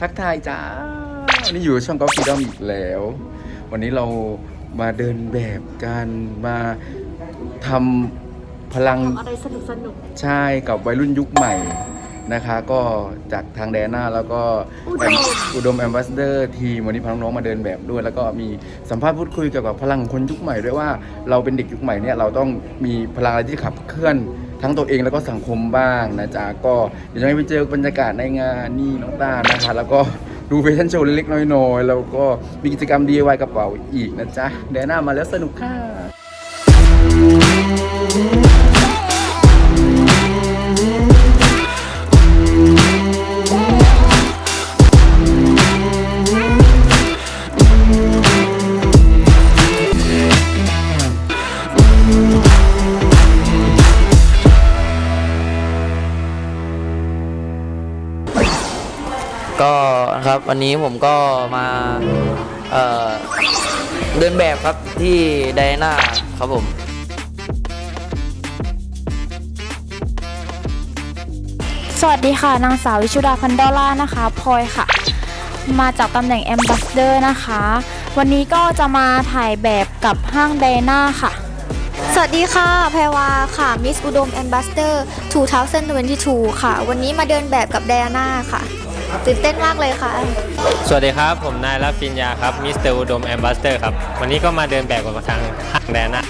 ทักทายจ้าวันนี้อยู่ช่องกอล์ฟฟีดอมอีกแล้ว วันนี้เรามาเดินแบบกันมาทำพลังทำอะไรสนุกสนุกใช่กับวัยรุ่นยุคใหม่นะคะ ก็จากทางแดน่าแล้วก็อุดมอุดมแอมบาสเดอร์ทีมวันนี้พาน้องๆมาเดินแบบด้วย แล้วก็มีสัมภาษณ์พูดคุยเกี่ยวกับพลังคนยุคใหม่ด้วยว่าเราเป็นเด็กยุคใหม่เนี่ยเราต้องมีพลังอะไรที่ขับเคลื่อน ทั้งตัวเองแล้วก็สังคมบ้างนะจ๊ะก็เดี๋ยวจะให้ไปเจอบรรยากาศในงานนี่น้องตานะคะ แล้วก็ดูแฟชั่นโชว์เล็กๆน้อยๆแล้วก็มีกิจกรรม DIY กระเป๋าอีกนะจ๊ะเดน่ามาแล้วสนุกค่ะ ก็นะครับวันนี้ผมก็มาเอ่อเดินแบบครับที่ไดอาน่าครับผม สวัสดีค่ะ นางสาววิชุดาพันดอลล่านะคะพลอยค่ะ มาจากตำแหน่งแอมบ s สเดอร์นะคะ วันนี้ก็จะมาถ่ายแบบกับห้างไดนาค่ะ สวัสดีค่ะ แพรวาค่ะ มิสอุดมแอมบ s สเดอร์2022 ค่ะ วันนี้มาเดินแบบกับไดอาน่าค่ะ ตื่นเต้นมากเลยค่ะ สวัสดีครับ ผมนายรับปริญญาครับมิสเตอร์อุดมแอมบาสเตอร์ครับ วันนี้ก็มาเดินแบบกับทางห้างแดนนะ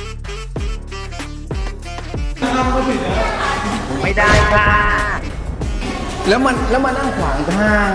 ไม่ได้ค่ะ แล้วมันแล้วมานั่งขวางทาง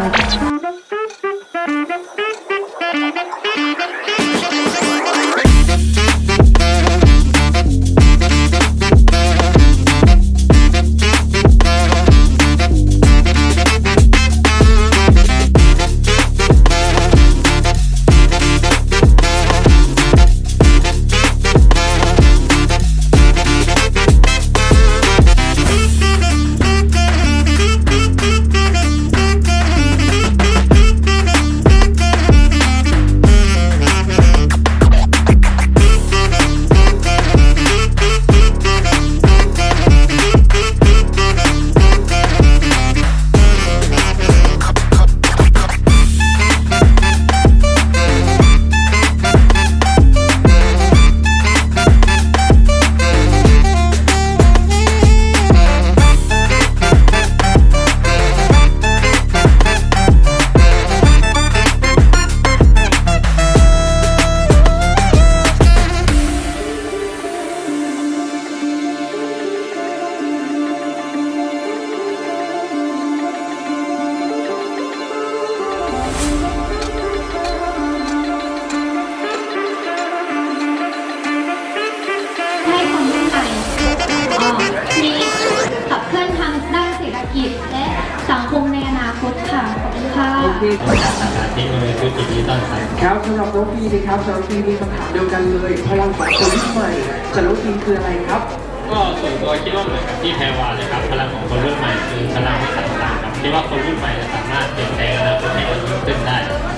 ค่ะที่มือคือดิจิตอลครับครับสำหรับน้องพีนะครับสำหรับพีมีคำถามเดียวกันเลยพลังของคนรุ่นใหม่สำหรับน้องพีคืออะไรครับ ก็ส่วนตัวคิดว่าเหมือนกับที่แพรวาเลยครับพลังของคนรุ่นใหม่คือพลังที่ต่างๆครับคิดว่าคนรุ่นใหม่จะสามารถเปลี่ยนแปลงอนาคตให้ดีขึ้นได้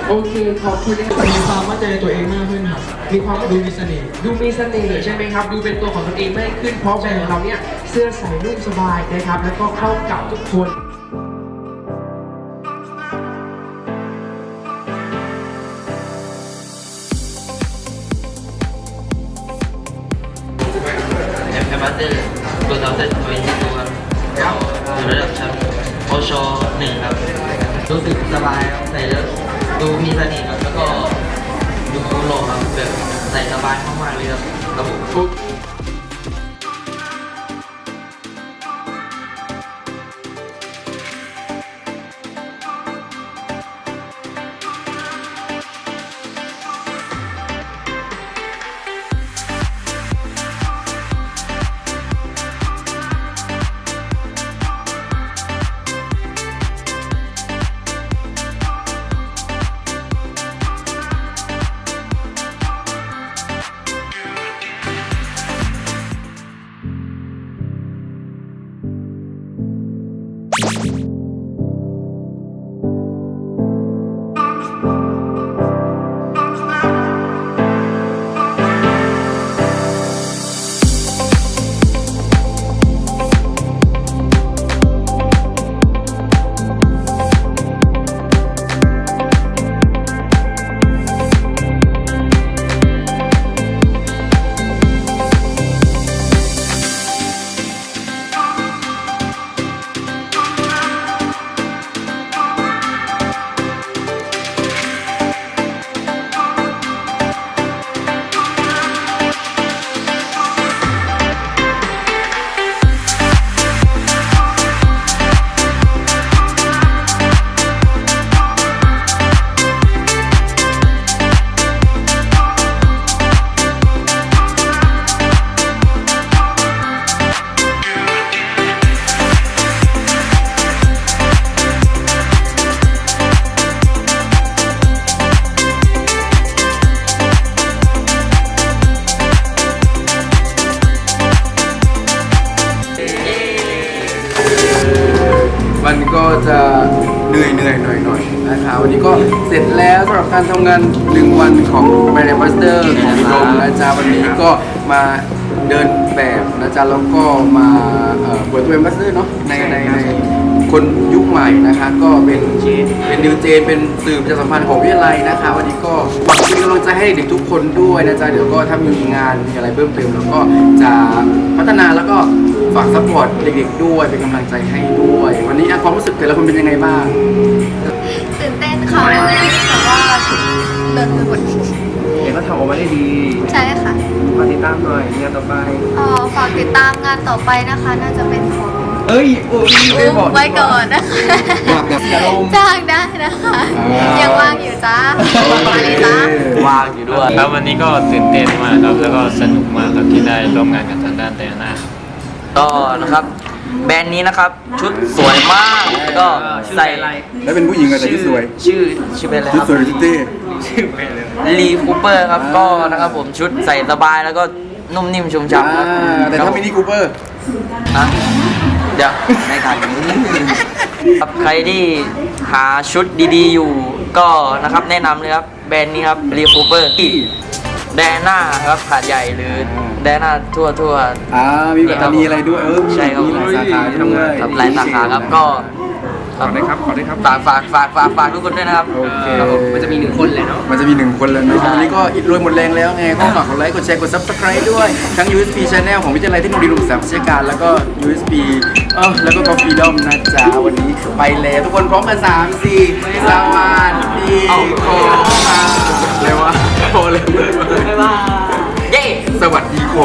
โอเคขอบคุณนะครับมีความมั่นใจในตัวเองมากขึ้นครับ มีความดูมีเสน่ห์ ดูมีเสน่ห์ใช่ไหมครับ ดูเป็นตัวของตัวเองมากขึ้น เพราะแบรนด์ของเราเนี่ยเสื้อใส่นุ่มสบายนะครับ แล้วก็เข้ากับทุกคน บาสเตอร์ตัวเราเซตตัวนี้ตัวครับอยู่ระดับชั้นโอชอหนึ่งครับ รู้สึกสบายครับใส่แล้วดูมีเสน่ห์ครับแล้วก็ดูโลครับแบบใส่สบายมากๆเลยครับครับผม ก็จะเหนื่อยเหนื่อยหน่อยหน่อยนะคะวันนี้ก็เสร็จแล้วสำหรับการทำงานหนึ่งวันของ m a r มาสเตอร์ของโดมนะจ๊ะวันนี้ก็มาเดินแบบนะจ๊ะแล้วก็มาเปิดตัวเอ็มาสเตอร์เนาะในในใน คนยุคใหม่นะคะ ก็เป็นเป็นนิวเจน เป็นสื่อประชาสัมพันธ์ของวิทยาลัยนะคะ วันนี้ก็หวังเป็นกำลังใจให้เด็กทุกคนด้วยนะจ๊ะเดี๋ยวก็ถ้ามีงานมีอะไรเพิ่มเติมเราก็จะพัฒนาแล้วก็ฝากซัพพอร์ตเด็กๆด้วยเป็นกำลังใจให้ด้วย วันนี้อะความรู้สึกแต่ละคนเป็นยังไงบ้างตื่นเต้นค่ะแต่ว่าเดินไปหมดเด็กก็ทำออกมาได้ดีใช่ค่ะมาติดตามหน่อยงานต่อไปเอ่อฝากติดตามงานต่อไปนะคะ น่าจะเป็นของ เอ้ยโอ้ยไม่บอกไว้ก่อนนะคะอยากแบบอารมณ์ จ้างได้นะคะ อ่ายั ยังว่างอยู่จ้ามาเลยจ้าว่างอยู่ด้วย ครับวันนี้ก็ตื่นเต้นมากครับแล้วก็สนุกมากครับที่ได้ร่วมงานกับทางด้านไดอาน่าครับก็นะครับ แบรนด์นี้นะครับชุดสวยมากแล้วก็ใส่แล้วเป็นผู้หญิงอะไรที่สวยชื่อชื่อเป็นอะไรคที่รับสวยที่เต้ลีคูเปอร์ครับอ่าก็นะครับผมชุดใส่สบายแล้วก็นุ่มนิ่มชุ่มฉ่ำครับอ่าแต่ถ้ามินิคูเปอร์นะ เดี๋ยวไม่ทันครับใครที่หาชุดดีๆ อยู่ก็นะครับแนะนำเลยครับ แบรนด์นี้ครับลีคูเปอร์ที่แดน่าครับหาดใหญ่หรือแดน่าทั่วทั่วๆอ่ามีแบบมีอะไรด้วยเออใช่ครับมีหลายสาขาด้วย ครับหลายสาขาครับก็ ขอได้ครับขอได้ครับ ฝากฝากฝากฝากฝากทุกคนด้วยนะครับโอเคครับผมมันจะมีหนึ่งคนแหละเนาะ มันจะมีหนึ่งคนแล้วเนอะใช่วันนี้ก็อิดรวยหมดแรงแล้วไง ก็ฝากกดไลค์ กดแชร์ กด subscribe ด้วย ทั้ง USP Channel ของวิทยาลัยเทคโนโลยีรูปสามวิชาการ แล้วก็ USP เออแล้วก็ Coffee Dom นะจ๊ะ วันนี้ไปแล้ว ทุกคนพร้อมกัน3 4สวัสดีโคค่ะเร็ววะพอเลยเย้ สวัสดีโค